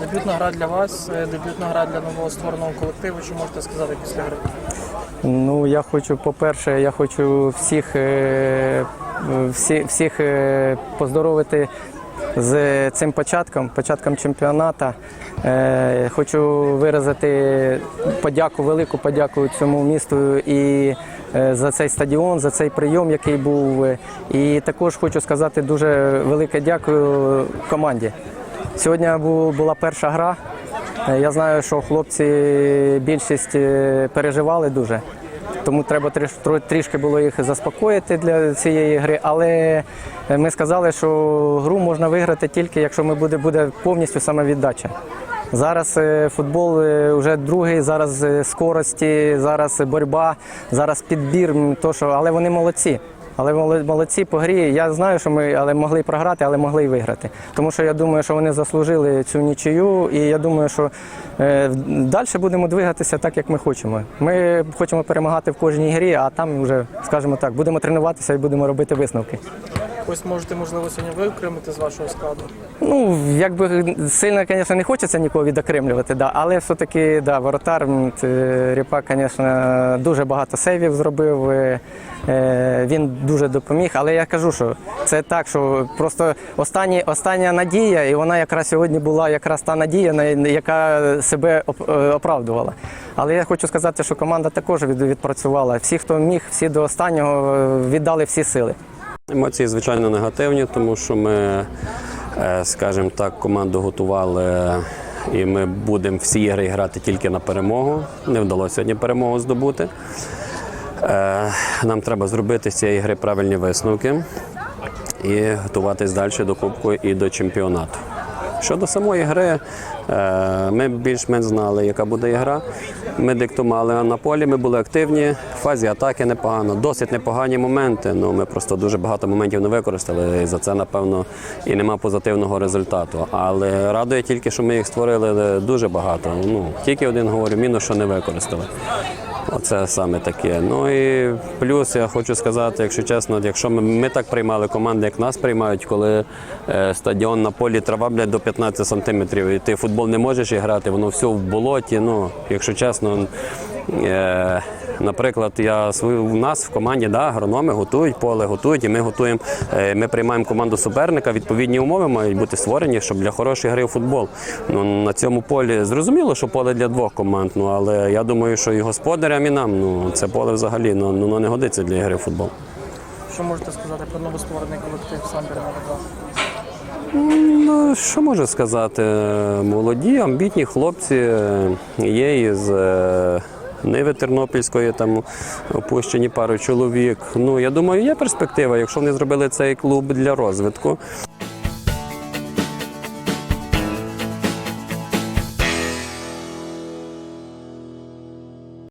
Дебютна гра для вас, е, дебютна гра для нового створеного колективу. Що можете сказати після гри? Ну, я хочу, по-перше, я хочу всіх, е, всі, всіх е, поздоровити з цим початком, початком чемпіонату. Е, Хочу виразити подяку, велику подяку цьому місту і е, за цей стадіон, за цей прийом, який був. І також хочу сказати дуже велике дякую команді. Сьогодні була перша гра. Е, Я знаю, що хлопці більшість е, переживали дуже. Тому треба трішки було їх заспокоїти для цієї гри. Але е, ми сказали, що гру можна виграти тільки, якщо ми буде, буде повністю самовіддача. Зараз футбол вже другий, зараз скорості, зараз боротьба, зараз підбір. То, що, але вони молодці. Але молодці по грі. Я знаю, що ми але могли програти, але могли і виграти. Тому що я думаю, що вони заслужили цю нічию, і я думаю, що е, далі будемо двигатися так, як ми хочемо. Ми хочемо перемагати в кожній грі, а там вже, скажімо так, будемо тренуватися і будемо робити висновки. Ось можете, можливо, сьогодні виокремити з вашого складу. Ну, якби сильно, звісно, не хочеться нікого відокремлювати, да, але все-таки да, воротар Ріпак, звісно, дуже багато сейвів зробив. е, е, Він дуже допоміг. Але я кажу, що це так, що просто останні, остання надія, і вона якраз сьогодні була якраз та надія, яка себе е, оправдувала. Але я хочу сказати, що команда також від- відпрацювала. Всі, хто міг, всі до останнього віддали всі сили. Емоції, звичайно, негативні, тому що ми, е, скажімо так, команду готували і ми будемо всі ігри грати тільки на перемогу. Не вдалося сьогодні перемогу здобути. Е, Нам треба зробити з цієї гри правильні висновки і готуватись далі до Кубку і до чемпіонату. Щодо самої гри, е, ми більш-менш знали, яка буде гра. Ми диктували на полі, ми були активні, в фазі атаки непогано, досить непогані моменти. Ну, ми просто дуже багато моментів не використали, і за це, напевно, і нема позитивного результату. Але радує тільки, що ми їх створили дуже багато. Ну, тільки один говорю, мінус, що не використали. Оце саме таке. Ну і плюс я хочу сказати, якщо чесно, якщо ми, ми так приймали команди, як нас приймають, коли е, стадіон на полі трава блядь, до 15 сантиметрів, і ти футбол не можеш грати, воно все в болоті. Ну, якщо чесно, наприклад, я свою у нас в команді да, агрономи готують поле, готують, і ми готуємо. е, ми приймаємо команду суперника. Відповідні умови мають бути створені, щоб для хорошої гри у футбол. Ну на цьому полі зрозуміло, що поле для двох команд. Ну але я думаю, що і господарям, і нам ну це поле взагалі ну, ну, не годиться для гри в футбол. Що можете сказати про новостворений колектив Самбір? Ну, що можу сказати? Молоді, амбітні хлопці е, є із е, Ниви Тернопільської, там опущені пару чоловік. Ну, я думаю, є перспектива, якщо вони зробили цей клуб для розвитку.